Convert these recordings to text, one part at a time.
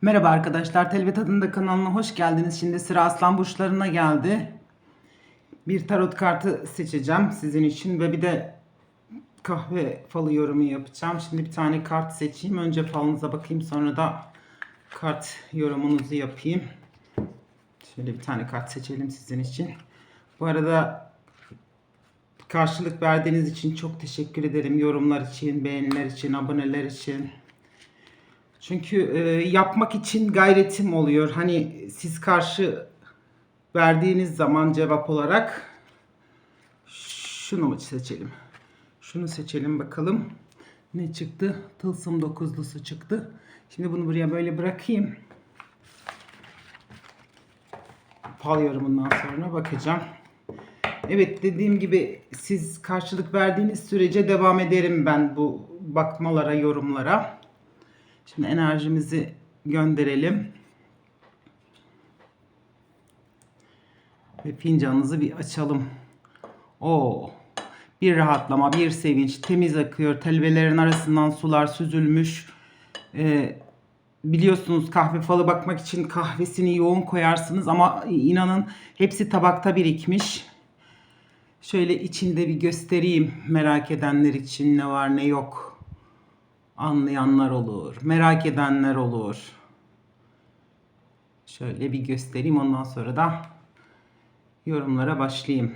Merhaba arkadaşlar, Telvet adında kanalına hoş geldiniz. Şimdi sıra aslan burçlarına geldi. Bir tarot kartı seçeceğim sizin için ve bir de kahve falı yorumu yapacağım. Şimdi bir tane kart seçeyim. Önce falınıza bakayım sonra da kart yorumunuzu yapayım. Şöyle bir tane kart seçelim sizin için. Bu arada karşılık verdiğiniz için çok teşekkür ederim. Yorumlar için, beğeniler için, aboneler için. Çünkü e, yapmak için gayretim oluyor. Hani siz karşı verdiğiniz zaman cevap olarak şunu mu seçelim? Şunu seçelim bakalım. Ne çıktı? Tılsım dokuzlusu çıktı. Şimdi bunu buraya böyle bırakayım. Fal yorumundan sonra bakacağım. Evet dediğim gibi siz karşılık verdiğiniz sürece devam ederim ben bu bakmalara, yorumlara. Şimdi enerjimizi gönderelim. Ve fincanınızı bir açalım. Oo. Bir rahatlama, bir sevinç, temiz akıyor. Telvelerin arasından sular süzülmüş. Ee, biliyorsunuz kahve falı bakmak için kahvesini yoğun koyarsınız ama inanın hepsi tabakta birikmiş. Şöyle içinde bir göstereyim merak edenler için ne var ne yok anlayanlar olur, merak edenler olur. Şöyle bir göstereyim ondan sonra da yorumlara başlayayım.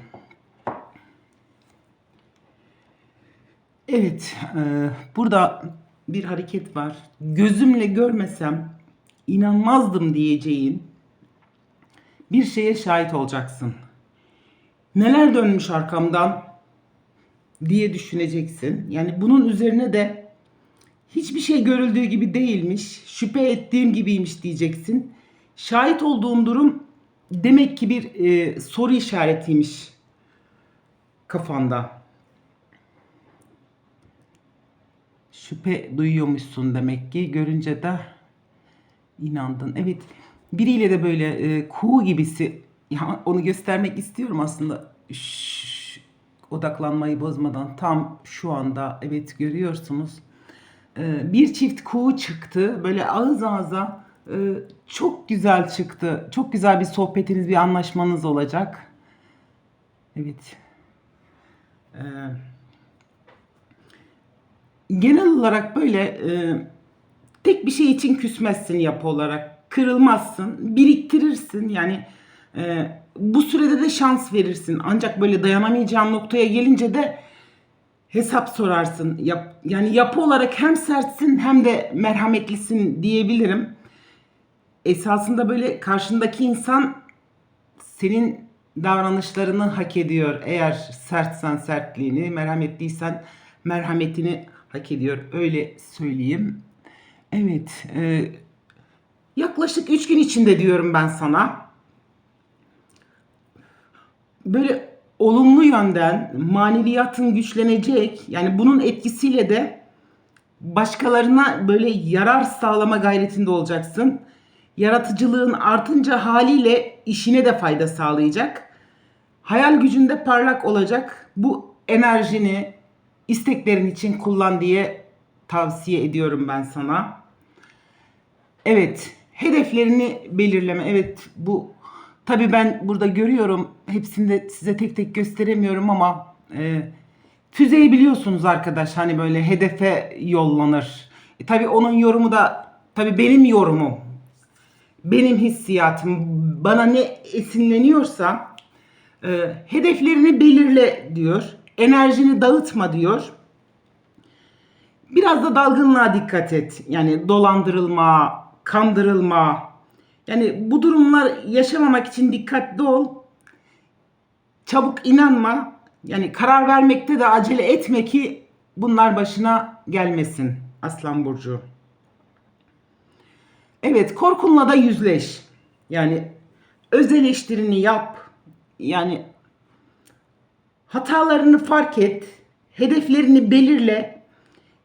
Evet, e, burada bir hareket var. Gözümle görmesem inanmazdım diyeceğin bir şeye şahit olacaksın. Neler dönmüş arkamdan diye düşüneceksin. Yani bunun üzerine de hiçbir şey görüldüğü gibi değilmiş, şüphe ettiğim gibiymiş diyeceksin. Şahit olduğum durum demek ki bir e, soru işaretiymiş kafanda. Şüphe duyuyormuşsun demek ki. Görünce de inandın. Evet biriyle de böyle e, kuğu gibisi ya onu göstermek istiyorum aslında. Şşş, odaklanmayı bozmadan tam şu anda evet görüyorsunuz. Ee, bir çift kuğu çıktı. Böyle ağız ağza e, çok güzel çıktı. Çok güzel bir sohbetiniz, bir anlaşmanız olacak. Evet. Ee, genel olarak böyle e, tek bir şey için küsmezsin yapı olarak. Kırılmazsın, biriktirirsin. Yani e, bu sürede de şans verirsin. Ancak böyle dayanamayacağın noktaya gelince de hesap sorarsın. Yap, yani yapı olarak hem sertsin hem de merhametlisin diyebilirim. Esasında böyle karşındaki insan senin davranışlarını hak ediyor. Eğer sertsen sertliğini, merhametliysen merhametini hak ediyor. Öyle söyleyeyim. Evet. E, yaklaşık 3 gün içinde diyorum ben sana. Böyle olumlu yönden maneviyatın güçlenecek. Yani bunun etkisiyle de başkalarına böyle yarar sağlama gayretinde olacaksın. Yaratıcılığın artınca haliyle işine de fayda sağlayacak. Hayal gücünde parlak olacak. Bu enerjini isteklerin için kullan diye tavsiye ediyorum ben sana. Evet, hedeflerini belirleme. Evet, bu tabii ben burada görüyorum. Hepsini de size tek tek gösteremiyorum ama e, füzeyi biliyorsunuz arkadaş. Hani böyle hedefe yollanır. E, tabii onun yorumu da tabii benim yorumum. Benim hissiyatım. Bana ne esinleniyorsa e, hedeflerini belirle diyor. Enerjini dağıtma diyor. Biraz da dalgınlığa dikkat et. Yani dolandırılma, kandırılma. Yani bu durumlar yaşamamak için dikkatli ol. Çabuk inanma. Yani karar vermekte de acele etme ki bunlar başına gelmesin Aslan Burcu. Evet korkunla da yüzleş. Yani öz eleştirini yap. Yani hatalarını fark et. Hedeflerini belirle.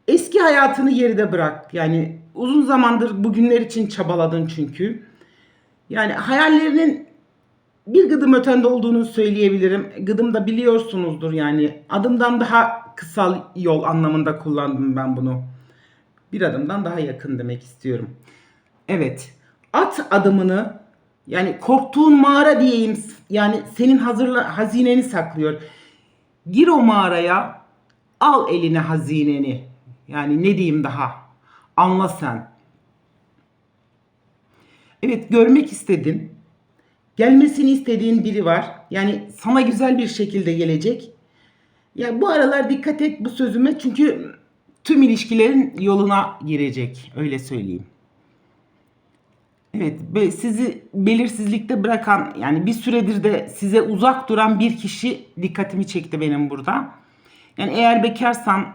Eski hayatını geride bırak. Yani uzun zamandır bugünler için çabaladın çünkü. Yani hayallerinin bir gıdım ötende olduğunu söyleyebilirim. Gıdım da biliyorsunuzdur yani. Adımdan daha kısa yol anlamında kullandım ben bunu. Bir adımdan daha yakın demek istiyorum. Evet. At adımını yani korktuğun mağara diyeyim yani senin hazırla hazineni saklıyor. Gir o mağaraya al eline hazineni. Yani ne diyeyim daha? Anla sen. Evet görmek istedin. Gelmesini istediğin biri var. Yani sana güzel bir şekilde gelecek. Ya bu aralar dikkat et bu sözüme çünkü tüm ilişkilerin yoluna girecek. Öyle söyleyeyim. Evet, sizi belirsizlikte bırakan yani bir süredir de size uzak duran bir kişi dikkatimi çekti benim burada. Yani eğer bekarsan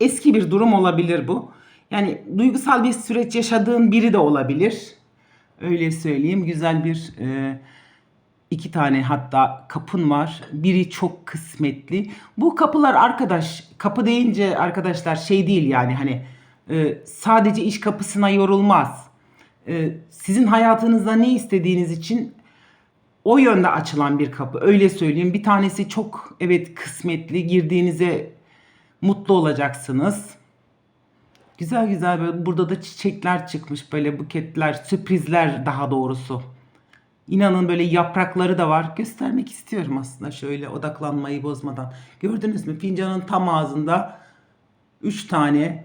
eski bir durum olabilir bu. Yani duygusal bir süreç yaşadığın biri de olabilir. Öyle söyleyeyim. Güzel bir e, iki tane hatta kapın var. Biri çok kısmetli. Bu kapılar arkadaş, kapı deyince arkadaşlar şey değil yani hani e, sadece iş kapısına yorulmaz. E, sizin hayatınızda ne istediğiniz için o yönde açılan bir kapı. Öyle söyleyeyim. Bir tanesi çok evet kısmetli. Girdiğinize mutlu olacaksınız. Güzel güzel böyle burada da çiçekler çıkmış böyle buketler, sürprizler daha doğrusu. İnanın böyle yaprakları da var. Göstermek istiyorum aslında şöyle odaklanmayı bozmadan. Gördünüz mü? Fincanın tam ağzında 3 tane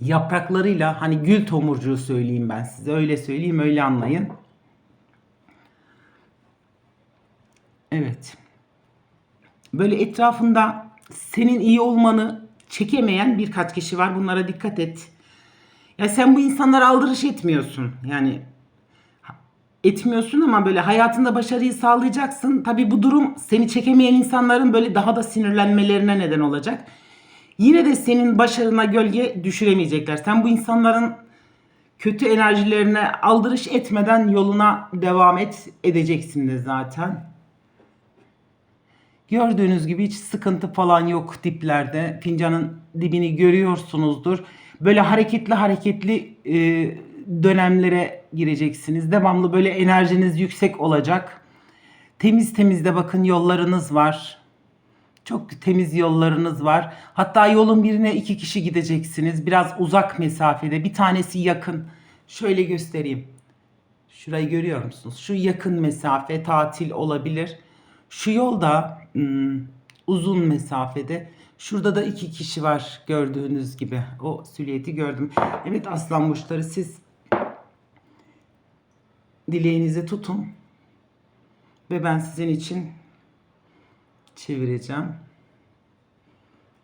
yapraklarıyla hani gül tomurcuğu söyleyeyim ben size. Öyle söyleyeyim, öyle anlayın. Evet. Böyle etrafında senin iyi olmanı çekemeyen birkaç kişi var. Bunlara dikkat et. Ya sen bu insanlara aldırış etmiyorsun. Yani etmiyorsun ama böyle hayatında başarıyı sağlayacaksın. Tabii bu durum seni çekemeyen insanların böyle daha da sinirlenmelerine neden olacak. Yine de senin başarına gölge düşüremeyecekler. Sen bu insanların kötü enerjilerine aldırış etmeden yoluna devam et edeceksin de zaten. Gördüğünüz gibi hiç sıkıntı falan yok diplerde. Fincanın dibini görüyorsunuzdur. Böyle hareketli hareketli e, dönemlere gireceksiniz. Devamlı böyle enerjiniz yüksek olacak. Temiz temiz de bakın yollarınız var. Çok temiz yollarınız var. Hatta yolun birine iki kişi gideceksiniz. Biraz uzak mesafede. Bir tanesi yakın. Şöyle göstereyim. Şurayı görüyor musunuz? Şu yakın mesafe tatil olabilir. Şu yolda uzun mesafede. Şurada da iki kişi var gördüğünüz gibi. O silüeti gördüm. Evet aslan burçları siz dileğinizi tutun. Ve ben sizin için çevireceğim.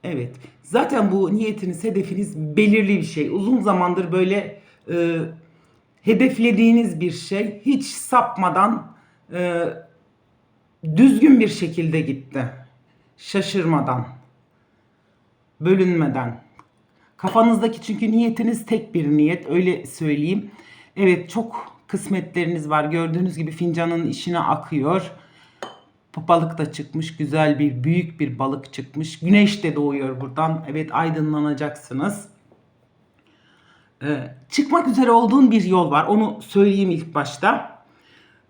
Evet. Zaten bu niyetiniz, hedefiniz belirli bir şey. Uzun zamandır böyle e, hedeflediğiniz bir şey. Hiç sapmadan e, düzgün bir şekilde gitti. Şaşırmadan, bölünmeden. Kafanızdaki çünkü niyetiniz tek bir niyet öyle söyleyeyim. Evet çok kısmetleriniz var. Gördüğünüz gibi fincanın içine akıyor. Balık da çıkmış. Güzel bir büyük bir balık çıkmış. Güneş de doğuyor buradan. Evet aydınlanacaksınız. Ee, çıkmak üzere olduğun bir yol var. Onu söyleyeyim ilk başta.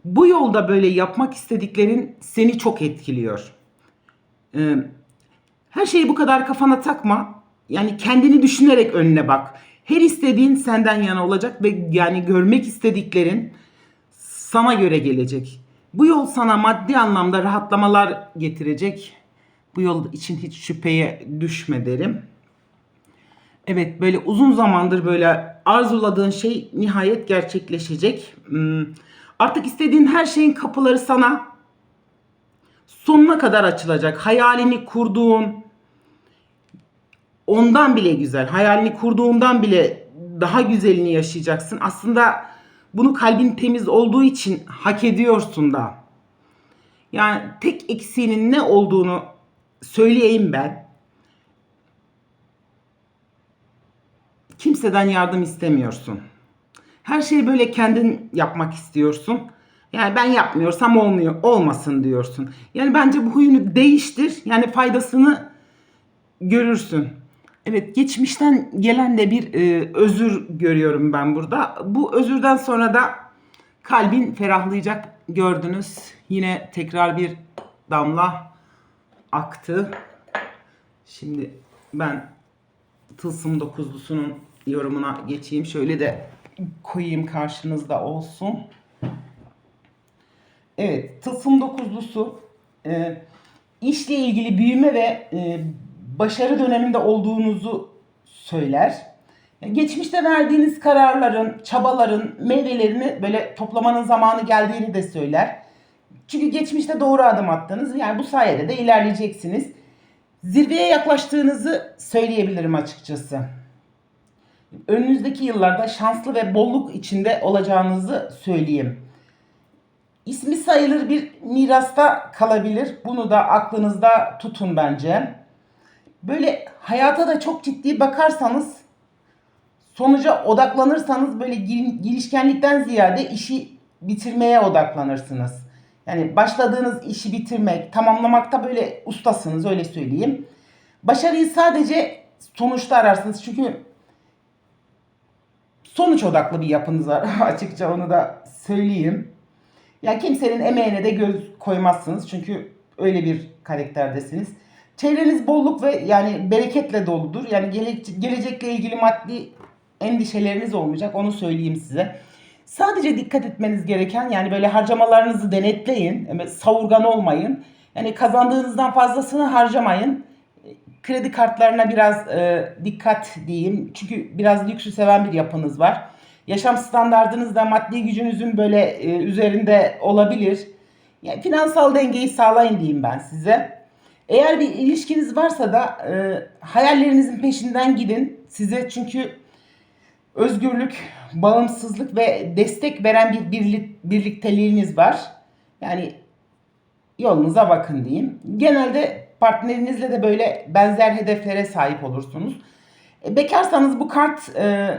Bu yolda böyle yapmak istediklerin seni çok etkiliyor. Ee, her şeyi bu kadar kafana takma. Yani kendini düşünerek önüne bak. Her istediğin senden yana olacak ve yani görmek istediklerin sana göre gelecek. Bu yol sana maddi anlamda rahatlamalar getirecek. Bu yol için hiç şüpheye düşme derim. Evet böyle uzun zamandır böyle arzuladığın şey nihayet gerçekleşecek. Hmm, Artık istediğin her şeyin kapıları sana sonuna kadar açılacak. Hayalini kurduğun ondan bile güzel. Hayalini kurduğundan bile daha güzelini yaşayacaksın. Aslında bunu kalbin temiz olduğu için hak ediyorsun da. Yani tek eksiğinin ne olduğunu söyleyeyim ben. Kimseden yardım istemiyorsun. Her şeyi böyle kendin yapmak istiyorsun. Yani ben yapmıyorsam olmuyor, olmasın diyorsun. Yani bence bu huyunu değiştir. Yani faydasını görürsün. Evet geçmişten gelen de bir e, özür görüyorum ben burada. Bu özürden sonra da kalbin ferahlayacak gördünüz. Yine tekrar bir damla aktı. Şimdi ben Tılsım dokuzlusunun yorumuna geçeyim. Şöyle de koyayım karşınızda olsun. Evet, tılsım dokuzlusu e, işle ilgili büyüme ve e, başarı döneminde olduğunuzu söyler. Geçmişte verdiğiniz kararların, çabaların meyvelerini böyle toplamanın zamanı geldiğini de söyler. Çünkü geçmişte doğru adım attınız. Yani bu sayede de ilerleyeceksiniz. Zirveye yaklaştığınızı söyleyebilirim açıkçası. Önünüzdeki yıllarda şanslı ve bolluk içinde olacağınızı söyleyeyim. İsmi sayılır bir mirasta kalabilir. Bunu da aklınızda tutun bence. Böyle hayata da çok ciddi bakarsanız, sonuca odaklanırsanız böyle gir- girişkenlikten ziyade işi bitirmeye odaklanırsınız. Yani başladığınız işi bitirmek, tamamlamakta böyle ustasınız öyle söyleyeyim. Başarıyı sadece sonuçta ararsınız. Çünkü sonuç odaklı bir yapınız var açıkça onu da söyleyeyim. Ya kimsenin emeğine de göz koymazsınız çünkü öyle bir karakterdesiniz. Çevreniz bolluk ve yani bereketle doludur. Yani gele- gelecekle ilgili maddi endişeleriniz olmayacak onu söyleyeyim size. Sadece dikkat etmeniz gereken yani böyle harcamalarınızı denetleyin. Savurgan olmayın. Yani kazandığınızdan fazlasını harcamayın. Kredi kartlarına biraz e, dikkat diyeyim. Çünkü biraz lüksü seven bir yapınız var. Yaşam standartınız da maddi gücünüzün böyle e, üzerinde olabilir. Yani finansal dengeyi sağlayın diyeyim ben size. Eğer bir ilişkiniz varsa da e, hayallerinizin peşinden gidin. Size çünkü özgürlük, bağımsızlık ve destek veren bir birlik, birlikteliğiniz var. Yani yolunuza bakın diyeyim. Genelde partnerinizle de böyle benzer hedeflere sahip olursunuz. E, bekarsanız bu kart e,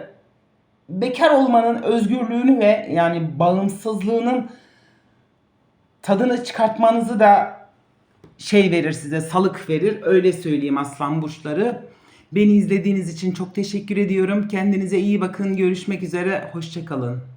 bekar olmanın özgürlüğünü ve yani bağımsızlığının tadını çıkartmanızı da şey verir size, salık verir. Öyle söyleyeyim aslan burçları. Beni izlediğiniz için çok teşekkür ediyorum. Kendinize iyi bakın. Görüşmek üzere. Hoşçakalın.